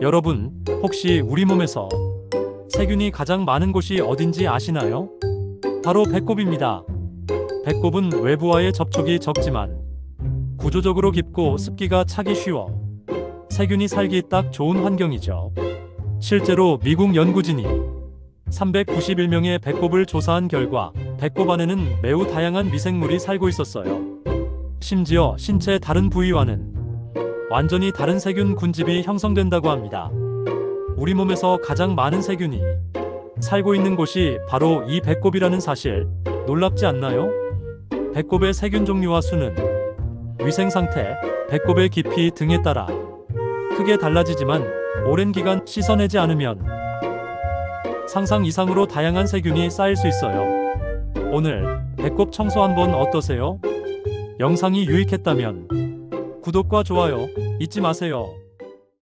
여러분, 혹시 우리 몸에서 세균이 가장 많은 곳이 어딘지 아시나요? 바로 배꼽입니다. 배꼽은 외부와의 접촉이 적지만 구조적으로 깊고 습기가 차기 쉬워 세균이 살기 딱 좋은 환경이죠. 실제로 미국 연구진이 391명의 배꼽을 조사한 결과 배꼽 안에는 매우 다양한 미생물이 살고 있었어요. 심지어 신체 다른 부위와는 완전히 다른 세균 군집이 형성된다고 합니다. 우리 몸에서 가장 많은 세균이 살고 있는 곳이 바로 이 배꼽이라는 사실 놀랍지 않나요? 배꼽의 세균 종류와 수는 위생 상태, 배꼽의 깊이 등에 따라 크게 달라지지만 오랜 기간 씻어내지 않으면 상상 이상으로 다양한 세균이 쌓일 수 있어요. 오늘 배꼽 청소 한번 어떠세요? 영상이 유익했다면 구독과 좋아요 잊지 마세요.